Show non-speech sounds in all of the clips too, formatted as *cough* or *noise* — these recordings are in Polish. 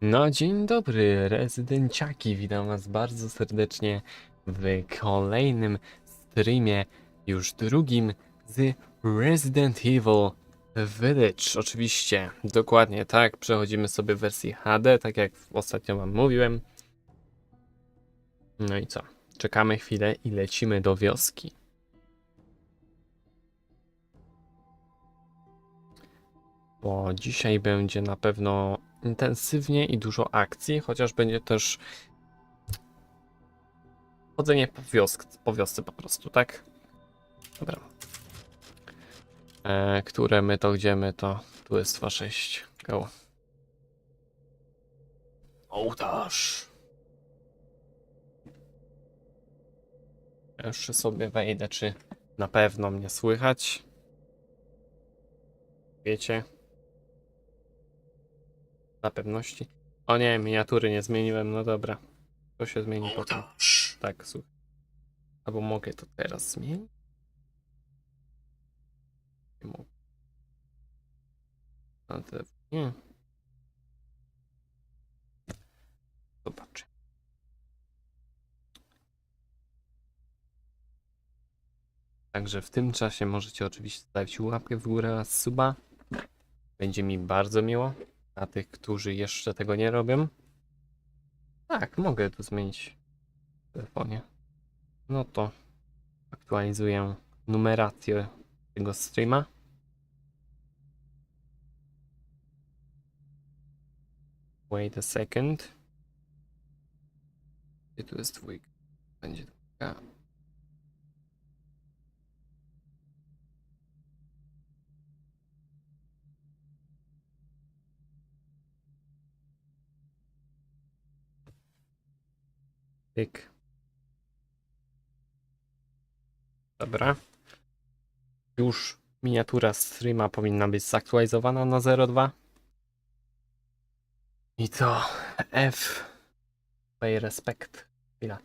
No, dzień dobry, rezydenciaki. Witam Was bardzo serdecznie w kolejnym streamie, już drugim z Resident Evil Village. Oczywiście, dokładnie tak. Przechodzimy sobie w wersji HD, tak jak ostatnio Wam mówiłem. No i co? Czekamy chwilę i lecimy do wioski. Bo dzisiaj będzie na pewno intensywnie i dużo akcji, chociaż będzie też chodzenie po, wiosk, po wiosce po prostu, tak? Dobra. E, które my to, gdzie my to? Tu jest 2.6. Go. Ołtarz. Jeszcze sobie wejdę, czy na pewno mnie słychać. Wiecie? Na pewności. O nie, miniatury nie zmieniłem, no dobra. To się zmieni potem. Tak, słuchaj. Albo mogę to teraz zmienić? Nie mogę. Na te... Nie. Zobaczę. Także w tym czasie możecie oczywiście zostawić łapkę w górę oraz suba. Będzie mi bardzo miło. Dla tych, którzy jeszcze tego nie robią. Tak, mogę to zmienić w telefonie. No to aktualizuję numerację tego streama. Wait a second. Gdzie tu jest dwójka? Będzie dwójka. Pyk. Dobra. Już miniatura streama powinna być zaktualizowana na 02. I to F. Pay respect. Chwila.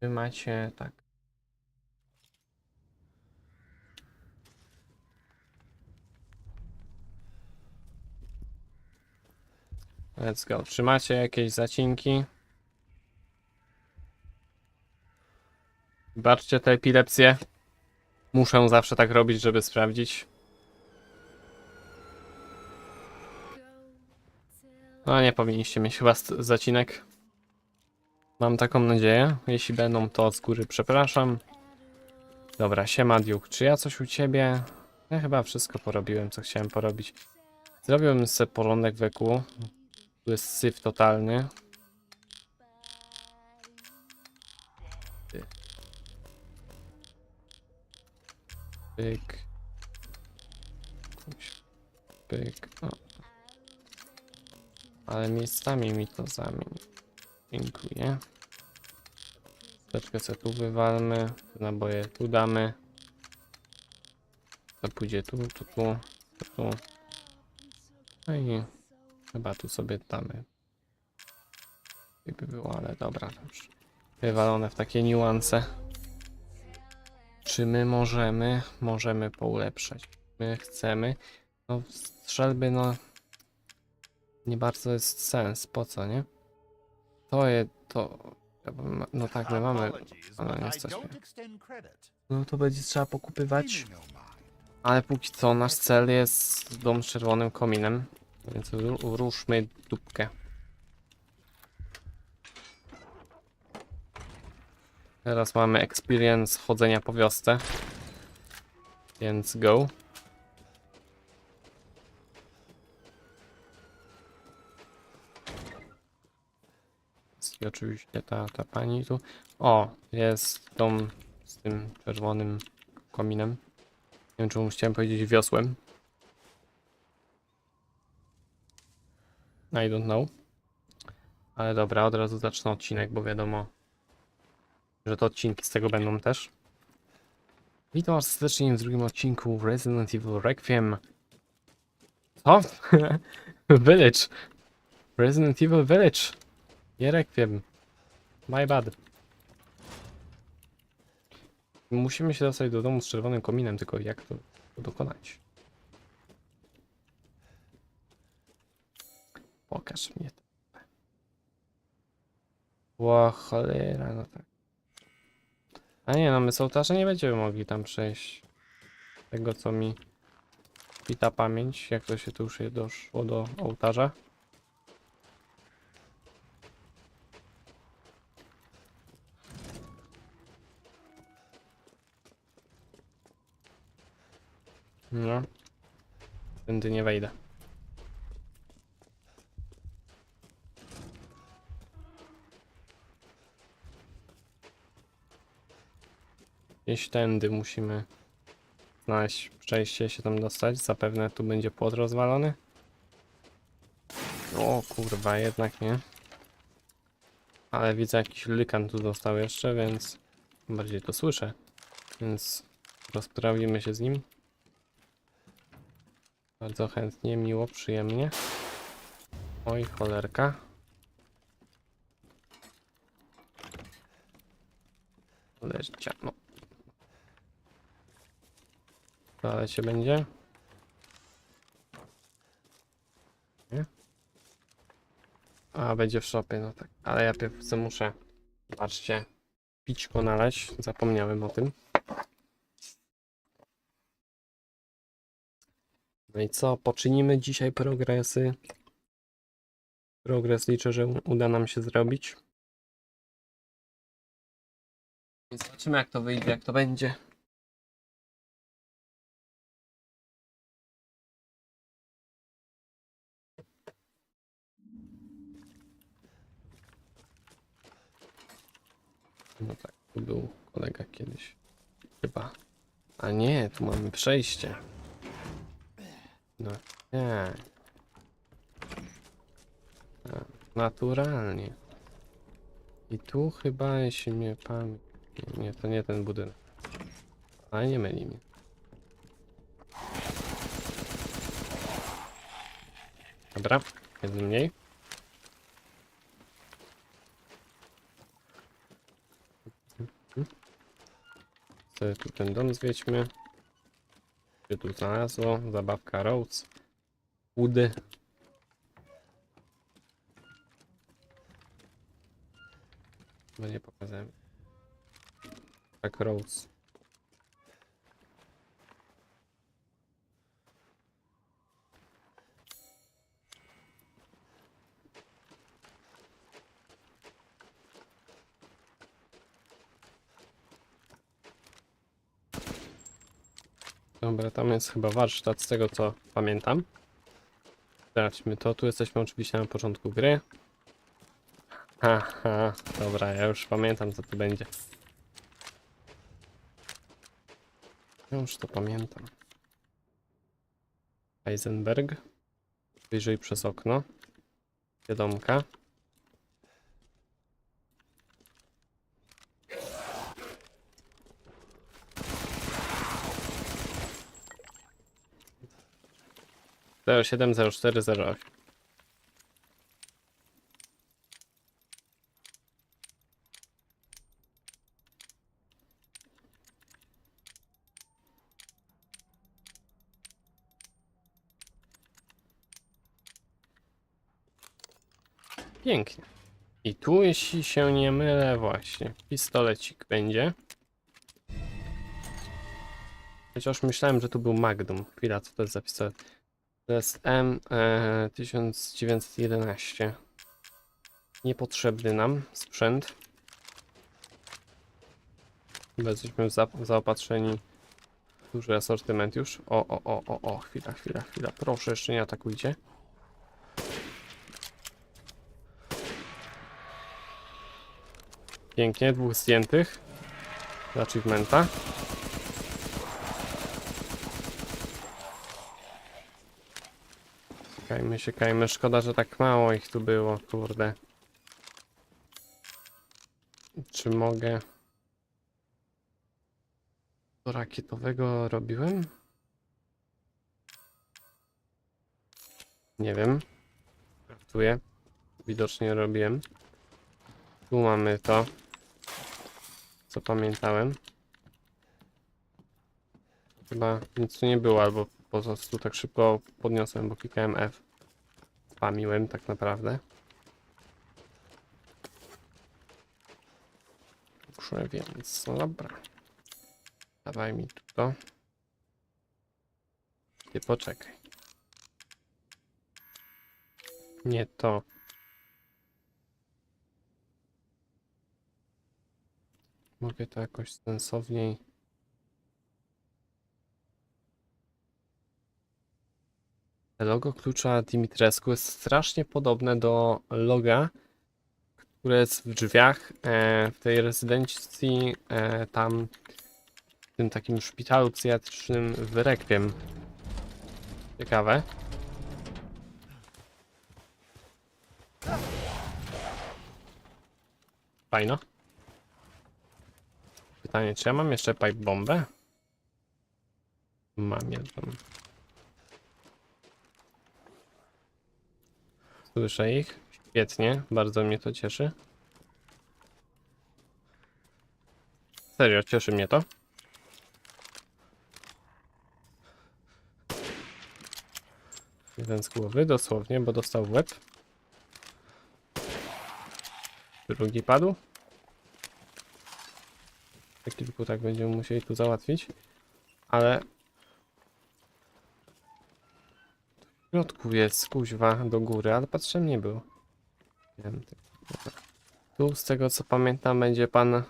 Wy macie tak. Let's go. Czy macie jakieś zacinki? Baczcie te epilepsje. Muszę zawsze tak robić, żeby sprawdzić. No nie powinniście mieć chyba zacinek. Mam taką nadzieję. Jeśli będą, to z góry przepraszam. Dobra, siema Duke. Czy ja coś u ciebie? Ja chyba wszystko porobiłem, co chciałem porobić. Zrobiłem sobie porządek wokół. Tu jest syf totalny. Pyk. Pyk. O. Ale miejscami mi to zamień. Dziękuję. Troszeczkę sobie tu wywalmy. Naboje tu damy. To pójdzie tu, tu, tu, tu, tu. No i chyba tu sobie damy. Jakby było, ale dobra, już wywalone w takie niuanse. Czy my możemy? Możemy poulepszać. My chcemy. No, strzelby, no. Nie bardzo jest sens. Po co, nie? To jest. To. No tak, my mamy. Ale nie mnie. No to będzie trzeba pokupywać. Ale póki co nasz cel jest dom z czerwonym kominem. Więc ru- ruszmy dupkę. Teraz mamy experience chodzenia po wiosce. Więc go. I oczywiście ta, ta pani tu. O, jest dom z tym czerwonym kominem. Nie wiem, czemu chciałem powiedzieć wiosłem. I don't know. Ale dobra, od razu zacznę odcinek, bo wiadomo, że to odcinki z tego będą też. Witam was serdecznie w drugim odcinku Resident Evil Requiem. Co? *laughs* Village. Resident Evil Village. Nie Requiem. My bad. Musimy się dostać do domu z czerwonym kominem, tylko jak to, dokonać? Pokaż mnie. to. Ło, cholera, no tak. A nie, no my z ołtarza nie będziemy mogli tam przejść. Tego co mi pita pamięć, jak to się tu już doszło do ołtarza. No. Tędy nie wejdę. Gdzieś tędy musimy znaleźć przejście, się tam dostać. Zapewne tu będzie płot rozwalony. O kurwa, jednak nie. Ale widzę jakiś lykan tu został jeszcze, więc bardziej to słyszę. Więc rozprawimy się z nim. Bardzo chętnie, miło, przyjemnie. Oj, cholerka. Leżcia, no. Ale się będzie? Nie? A, będzie w szopie, no tak. Ale ja pierw co muszę, patrzcie, pićko nalać. Zapomniałem o tym. No i co? Poczynimy dzisiaj progresy. Progres liczę, że uda nam się zrobić. Zobaczymy jak to wyjdzie, jak to będzie. No tak, tu był kolega kiedyś. Chyba. A nie, tu mamy przejście. No. A, Naturalnie. I tu chyba, jeśli mnie pan... Nie, to nie ten budynek. Ale nie myli mnie. Dobra, jeden mniej. Sobie tu ten dom zwiedźmy. Się tu znalazło? Zabawka Rhodes. Udy. No nie pokazałem. Tak, Rhodes. Dobra, tam jest chyba warsztat z tego co pamiętam. Sprawdźmy to. Tu jesteśmy oczywiście na początku gry. Haha, dobra, ja już pamiętam co tu będzie. Już to pamiętam. Heisenberg. Wyjrzyj przez okno. Wiadomka. Zero siedem zero cztery zero osiem. Pięknie. I tu, jeśli się nie mylę, właśnie pistolecik będzie. Chociaż myślałem, że tu był Magnum. Chwila, co to jest za pistolet? To jest M e, 1911. Niepotrzebny nam sprzęt. Chyba jesteśmy za, zaopatrzeni w duży asortyment już. O, o, o, o, o, chwila, chwila, chwila. Proszę, jeszcze nie atakujcie. Pięknie, dwóch zdjętych. Achievementa. Kajmy się, kajmy. Szkoda, że tak mało ich tu było, kurde. Czy mogę... Do rakietowego robiłem? Nie wiem. Żartuję. Widocznie robiłem. Tu mamy to, co pamiętałem. Chyba nic tu nie było, albo po prostu tak szybko podniosłem, bo klikałem F. Spamiłem tak naprawdę. znaleźliśmy, więc no dobra. Dawaj mi tu to. Ty poczekaj. Nie to. Mogę to jakoś sensowniej. Logo klucza Dimitrescu jest strasznie podobne do loga, które jest w drzwiach e, w tej rezydencji, e, tam w tym takim szpitalu psychiatrycznym w Rekwiem. Ciekawe. Fajno. Pytanie, czy ja mam jeszcze pipe bombę? Mam jedną. Słyszę ich. Świetnie, bardzo mnie to cieszy. Serio, cieszy mnie to. Jeden z głowy, dosłownie, bo dostał w łeb. Drugi padł. Za kilku tak będziemy musieli tu załatwić. Ale... W środku jest, kuźwa, do góry, ale patrzę nie był. Ty- dobra. Tu, z tego co pamiętam, będzie pan...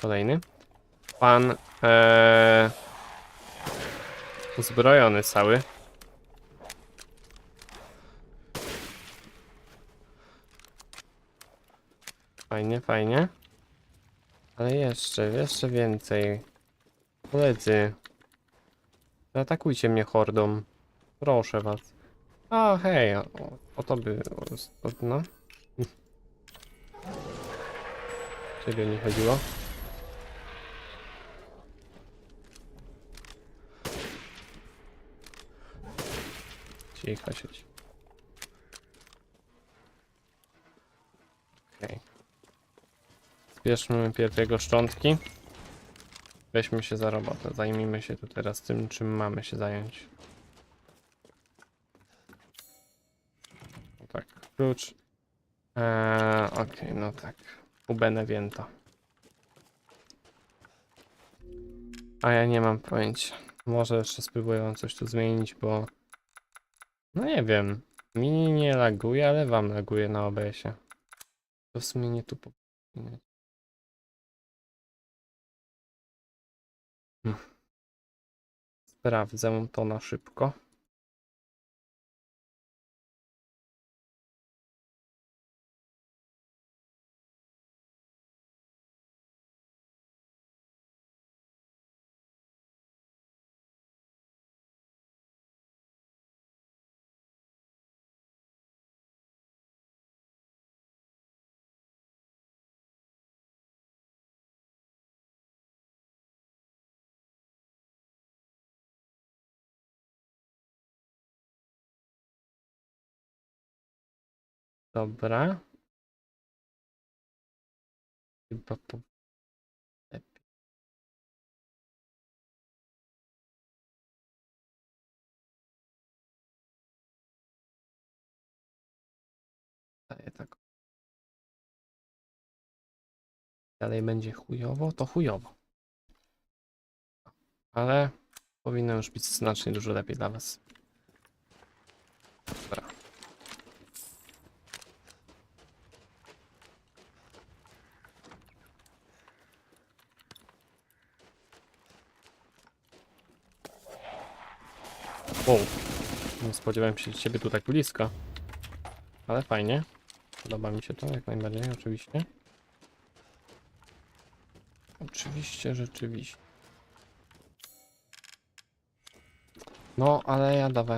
Kolejny. Pan... Ee... Uzbrojony cały. Fajnie, fajnie. Ale jeszcze, jeszcze więcej. Koledzy. Zaatakujcie mnie hordą. Proszę was. O, hej, o, o to by... No. *laughs* Ciebie nie chodziło? Cicho siedź. Okej. Zbierzmy pierw jego szczątki. Weźmy się za robotę. Zajmijmy się tu teraz tym, czym mamy się zająć. No tak, klucz. Eee, Okej, no tak. U Beneviento. A ja nie mam pojęcia. Może jeszcze spróbuję coś tu zmienić, bo... No nie wiem. Mi nie laguje, ale wam laguje na OBS-ie. To w sumie nie tu powinno. Sprawdzę to na szybko. Dobra. Chyba po... lepiej. Daję tak. Dalej będzie chujowo, to chujowo. Ale powinno już być znacznie dużo lepiej dla was. Dobra. Wow. Nie spodziewałem się ciebie tu tak blisko. Ale fajnie. Podoba mi się to jak najbardziej, oczywiście. Oczywiście, rzeczywiście. No, ale ja dawałem